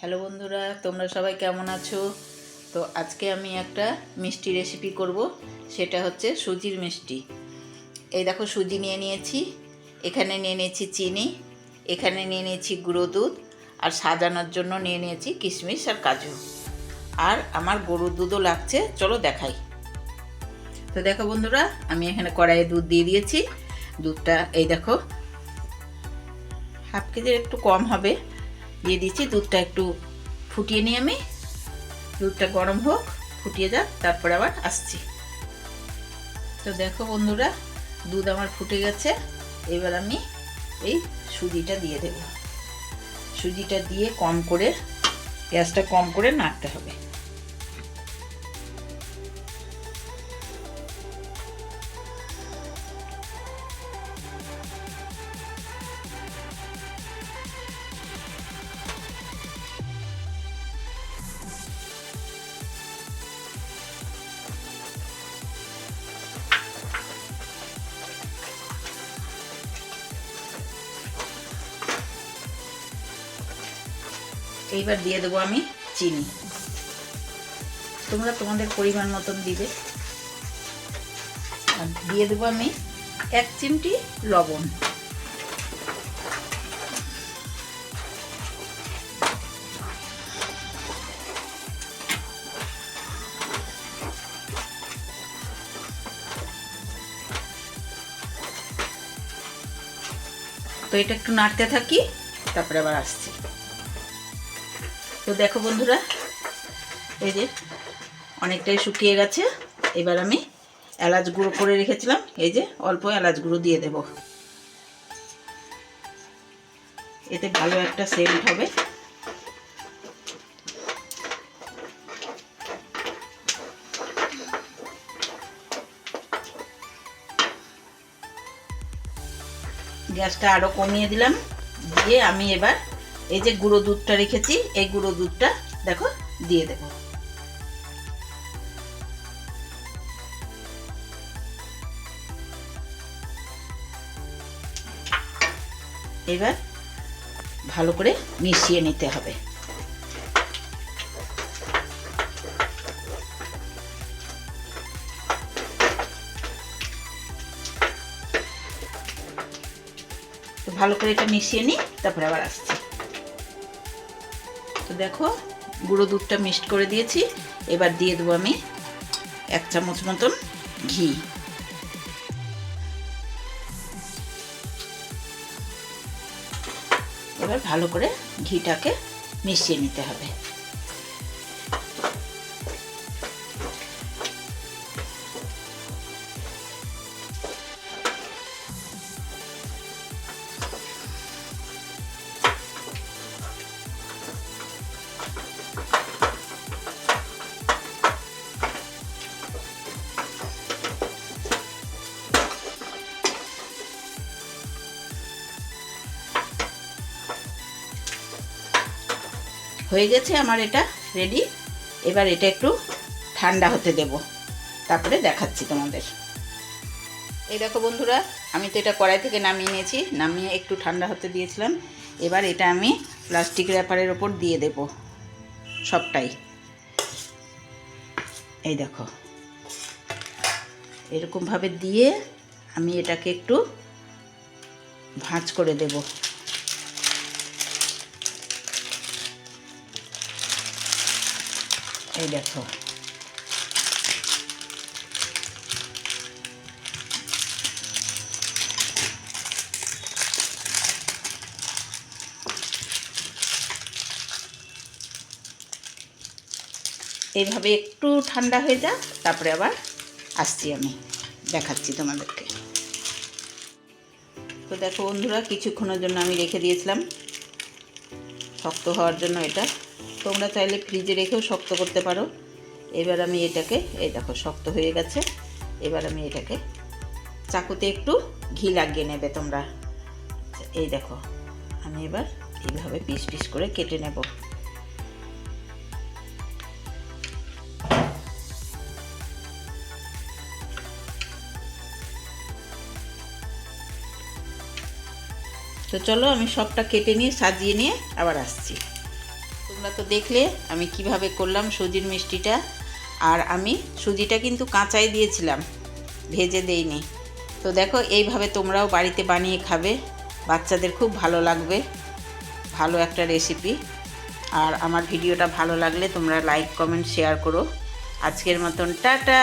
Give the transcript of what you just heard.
Hello বন্ধুরা, তোমরা সবাই কেমন আছো? তো আজকে আমি একটা মিষ্টি রেসিপি করব, সেটা হচ্ছে সুজির মিষ্টি। এই দেখো, সুজি নিয়ে নিয়েছি, এখানে নিয়ে নিয়েছি চিনি, এখানে নিয়ে নিয়েছি গুঁড়ো দুধ, আর সাজানোর জন্য নিয়ে নিয়েছি কিশমিশ আর কাজু। আর আমার গরুর দুধও লাগছে, চলো দেখাই। তো দেখো বন্ধুরা, আমি এখানে কড়াইয়ে দুধ দিয়ে দিয়েছি। দুধটা, এই দেখো, হাফ কেজির একটু কম হবে। দিয়ে দিচ্ছি, দুধটা একটু ফুটিয়ে নিই আমি। দুধটা গরম হোক, ফুটিয়ে যাক, তারপরে আবার আসছি। তো দেখো বন্ধুরা, দুধ আমার ফুটে গেছে। এবার আমি এই সুজিটা দিয়ে দেব। সুজিটা দিয়ে কম করে, গ্যাসটা কম করে নাড়তে হবে। এইবার দিয়ে দেবো আমি চিনি। তোমরা তোমাদের পরিমাণ মতন দিবে। আর দিয়ে দেবো আমি এক চিমটি লবণ। তো এটা একটু নাড়তে থাকি, তারপরে আবার আসছি। তো দেখো বন্ধুরা, এই যে অনেকটাই শুকিয়ে গেছে। এবার আমি এলাচ গুঁড়ো করে রেখেছিলাম। এই যে অল্প এলাচ গুঁড়ো দিয়ে দেব। এতে ভালো একটা সেন্ট হবে। গ্যাসটা আরও কমিয়ে দিলাম। দিয়ে আমি এবার এই যে গুঁড়ো দুধটা রেখেছি, এই গুঁড়ো দুধটা দেখো দিয়ে দেব। এবার ভালো করে মিশিয়ে নিতে হবে। ভালো করে এটা মিশিয়ে নিই, তারপরে আবার আসছি। তো দেখো, গুঁড়ো দুধটা মিক্সড করে দিয়েছি। এবার দিয়ে দেবো আমি এক চামচ মতন ঘি। এবার ভালো করে ঘিটাকে মিশিয়ে নিতে হবে। হয়ে গেছে, আমার এটা রেডি এবার এটা একটু ঠান্ডা হতে দেব। তারপরে দেখাচ্ছি তোমাদের। এই দেখো বন্ধুরা, আমি তো এটা কড়াই থেকে নামিয়ে নিয়েছি, নামিয়ে একটু ঠান্ডা হতে দিয়েছিলাম। এবার এটা আমি প্লাস্টিক র্যাপারের ওপর দিয়ে দেব সবটাই। এই দেখো। এরকমভাবে দিয়ে আমি এটাকে একটু ভাঁজ করে দেবো। এই দেখো। এইভাবে একটু ঠান্ডা হয়ে যাক, তারপরে আবার আসছি আমি, দেখাচ্ছি তোমাদেরকে। তো দেখো বন্ধুরা, কিছুক্ষণের জন্য আমি রেখে দিয়েছিলাম, শক্ত হওয়ার জন্য এটা। তোমরা চাইলে ফ্রিজে রেখেও শক্ত করতে পারো। এবার আমি এটাকে, এই দেখো, শক্ত হয়ে গেছে। এবার আমি এটাকে চাকুতে একটু ঘি লাগিয়ে নেবে তোমরা। এই দেখো, আমি এবার এইভাবে পিস পিস করে কেটে নেব। তো চলো, আমি সবটা কেটে নিয়ে, সাজিয়ে নিয়ে আবার আসছি। তোমরা তো দেখলে আমি কীভাবে করলাম সুজির মিষ্টিটা। আর আমি সুজিটা কিন্তু কাঁচাই দিয়েছিলাম, ভেজে দেইনি। তো দেখো, এইভাবে তোমরাও বাড়িতে বানিয়ে খাবে, বাচ্চাদের খুব ভালো লাগবে। ভালো একটা রেসিপি। আর আমার ভিডিওটা ভালো লাগলে তোমরা লাইক, কমেন্ট, শেয়ার করো। আজকের মতন, টাটা!